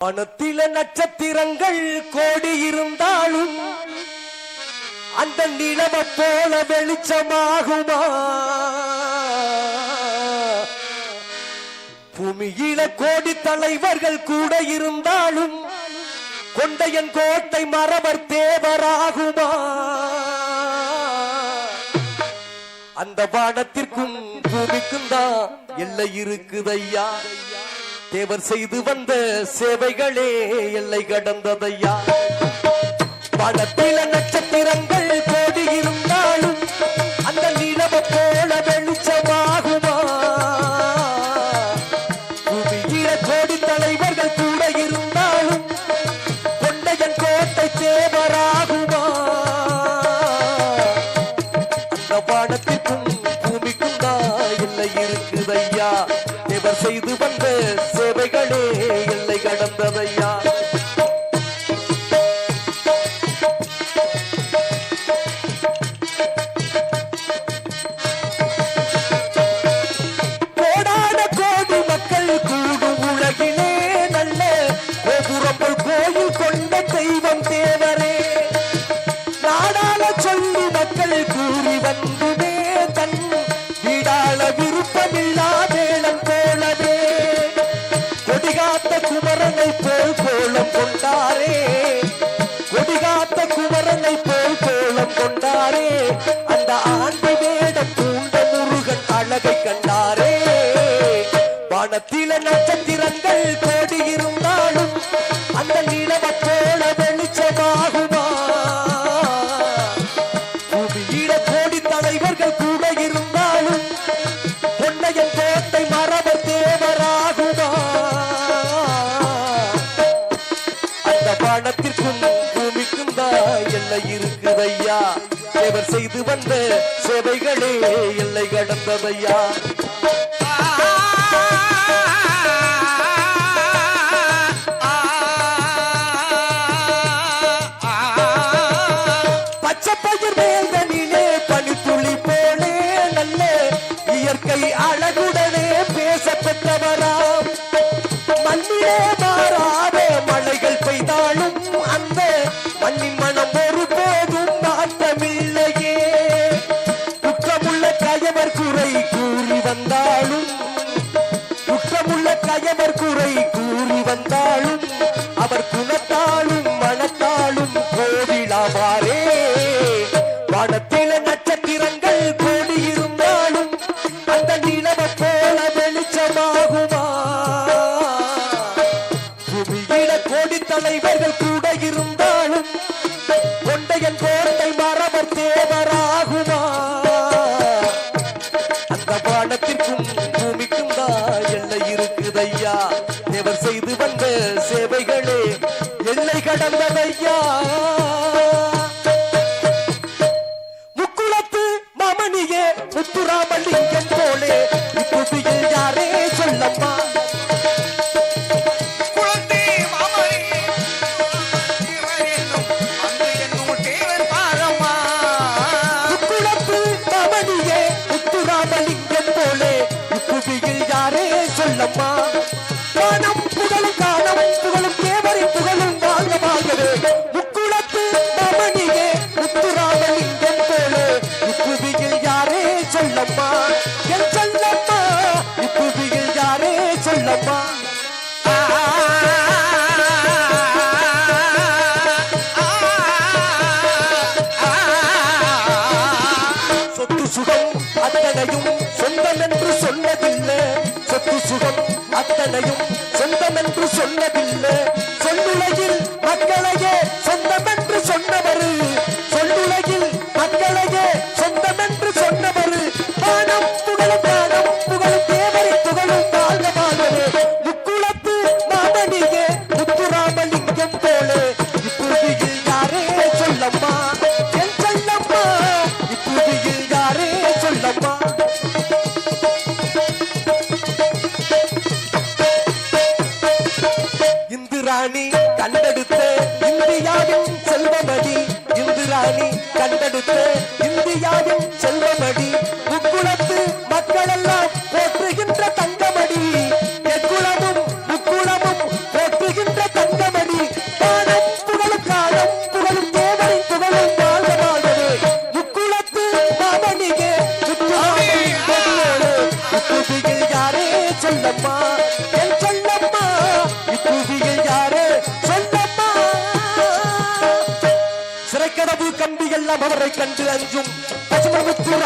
வானத்தில நட்சத்திரங்கள் கோடி இருந்தாலும் அந்த நிலவ போல வெளிச்சமாகுமா? பூமியில கோடி தலைவர்கள் கூட இருந்தாலும் கொண்டையன் கோட்டை மறவர் தேவராகுமா? அந்த வானத்திற்கும் பூமிக்கும் தான் எல்லை இருக்குதையா? தேவர் செய்து வந்த சேவைகளே எல்லை கடந்ததையா? வானத்தில நட்சத்திரங்கள் செய்து வந்த சேவைகளே எல்லை கடந்ததையா வந்து கோலம் கொண்டாரே. கொடிகாத்த குமரனை போல் கோலம் கொண்டாரே. அந்த ஆண்டு வேட பூண்ட முருகன் அழகை கண்டாரே. வானத்தில நட்சத்திரங்கள் கோடி வானத்திற்கும் பூமிக்கும் தான் எல்லை இருக்குதையா? எவர் செய்து வந்த சேவைகளே எல்லை கடந்ததையா? கூட இருந்தாலும் கொண்டையன் கோட்டை மரபர் தேவராகுமா? அந்த பாடத்திற்கும் பூமிக்கும் தான் எல்லை இருக்குதையா? தேவர் செய்து வந்த சேவைகளே எல்லை கடந்ததையா? முக்குளத்து மமனியே முத்துராமலிங்கம் யாரே மானம் புகழும் காலம் புகழும் தேவரை புகழும் வாங்க வாங்கவே முக்குளத்து மமனியே முத்துராமலிங்கம் போலே. இப்புவியில் யாரே சொல்லம்மா. அத்தனையும் சொந்தம் என்று சொன்னதில்லை. சொல்லுலகில் மக்களையே இந்திராணி கண்டெடுத்த இந்தியாவின் செல்வமடி இந்திராணி கண்டெடுத்த இந்தியாவின் செல்வமடி எல்லாம் அவரை கண்டு அஞ்சும். பசுமமுத்தூர்